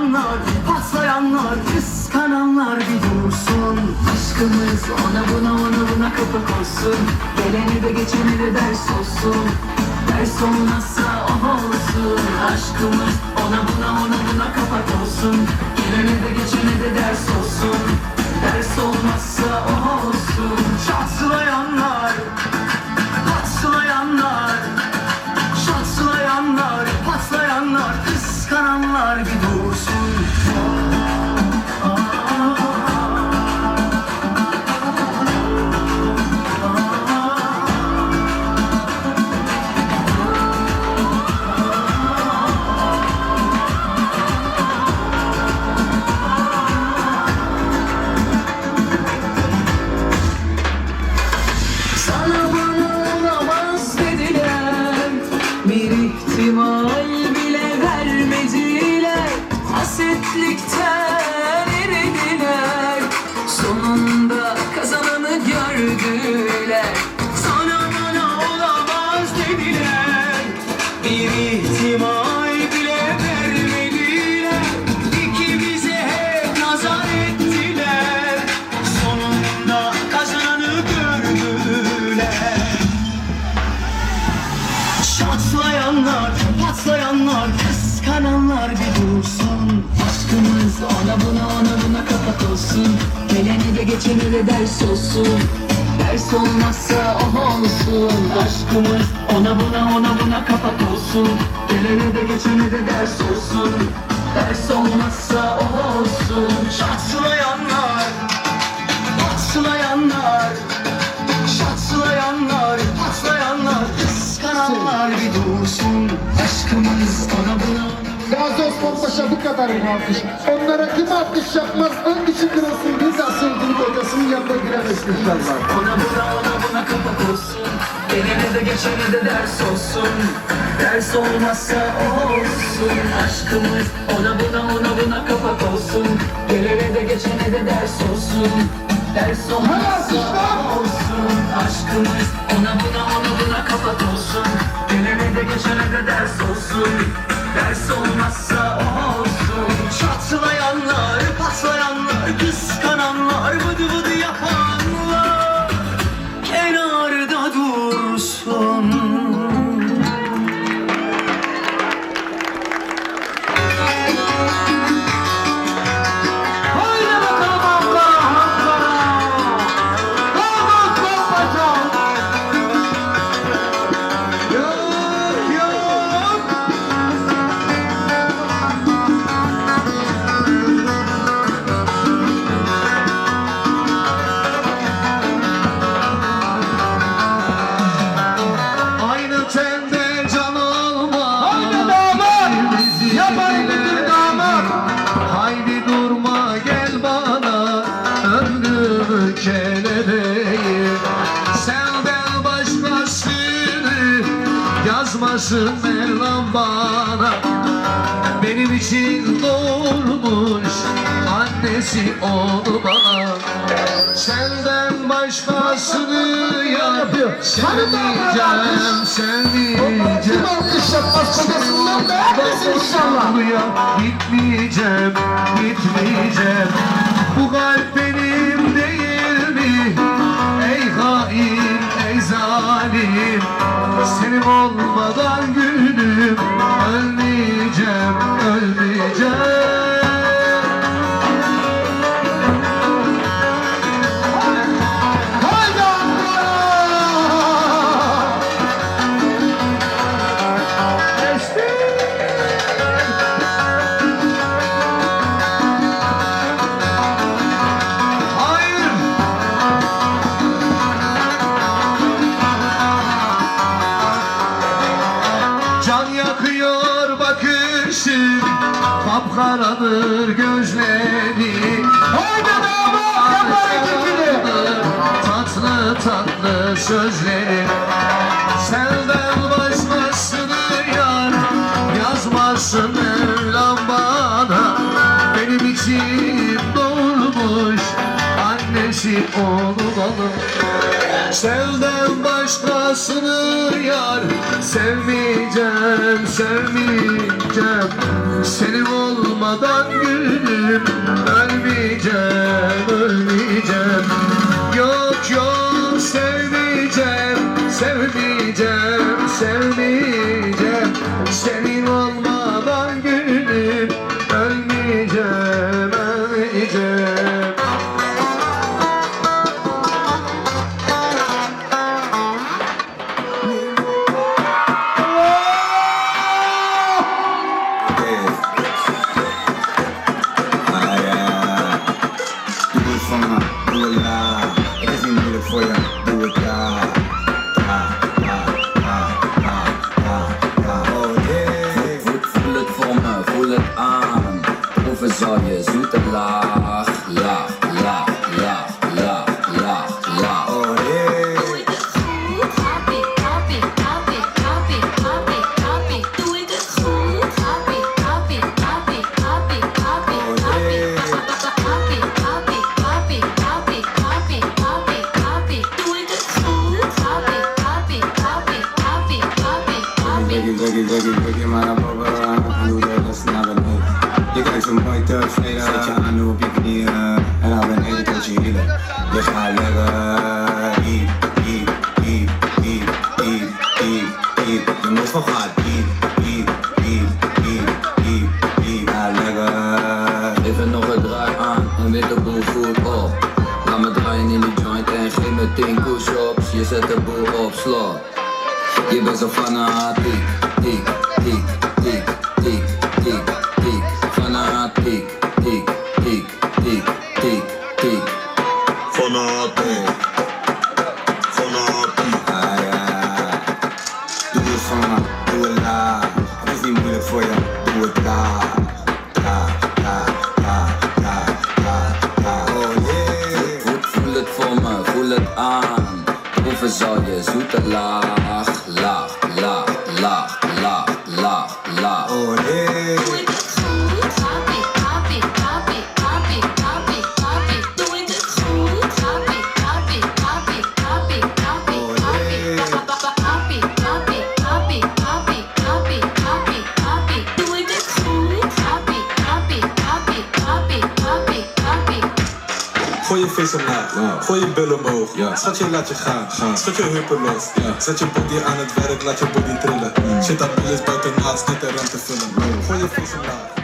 Yalanlar, paslayanlar, kıskananlar bir dursun. Aşkımız ona buna ona buna kapak olsun Gelene de geçene de ders olsun. Ders olmazsa o olsun. Aşkımız ona buna Kıskananlar bir dursun clicked Geçeni de ders olsun Ders olmazsa o olsun Aşkımız ona buna ona buna kapak olsun Geleni de geçeni de ders olsun Ders olmazsa o olsun Çatlayanlar, patlayanlar Çatlayanlar, patlayanlar, kıskananlar bir dursun Aşkımız ona buna Gazi Osman bu kadar mı alkış? Onlara kim alkış yapmaz? Hangisi kırılsın? Giremez inşallah. Ona buna ona buna kapak olsun Gelene de geçene de ders olsun. Ders olmazsa o olsun. Aşkımız ona buna ona buna kapak olsun. Gelene de geçene de ders olsun. Ders olmazsa o olsun. Aşkımız ona buna ona buna kapak olsun. Gelene de geçene de ders olsun. Ders olmazsa o olsun. Çatlayanlar, patlayanlar, kıskananlar, yazmasın Mevlam bana. Benim için doğurmuş annesi onu bana. Senden başkasını yar sevmeyeceğim, sevmeyeceğim inşallah. Buraya gitmeyeceğim, gitmeyeceğim. Bu kalp olmadan Kapkaradır gözleri Haydi damat! Yapar ikisini! Tatlı tatlı sözleri Senden başkasını yar Yazmasın Mevlam bana Benim için doğurmuş Annesi oğlu Senden başkasını yar Sevmeyeceğim, sevmeyeceğim ölmeyeceğim Senin olmadan gülüm Ölmeyeceğim, ölmeyeceğim. Yok yok sevmeyeceğim Sevmeyeceğim, sevmeyeceğim. Senin olmadan saw you, Zutala. Tevreden, zet je aan op je knieën en naar beneden tot je hielen. Je gaat leggen, diep, diep, diep, diep, diep, diep, diep. Je moet gewoon gaan diep, diep, diep, diep, diep, diep. Ga leggen. Even nog een draai aan en weet de boel goed op. Laat me draaien in die joint en geef me 10 push-ups. Je zet de boel op slot. Je bent zo fanatiek, tiek, tiek, Zutala. Vis omlaag, gooi je billen omhoog. Ja. Schat je laat je gaan, schud je heupen los. Zet je body aan het werk, laat je body trillen. Shit dat is buiten naast, net de ruimte vullen. Gooi je vis omlaag.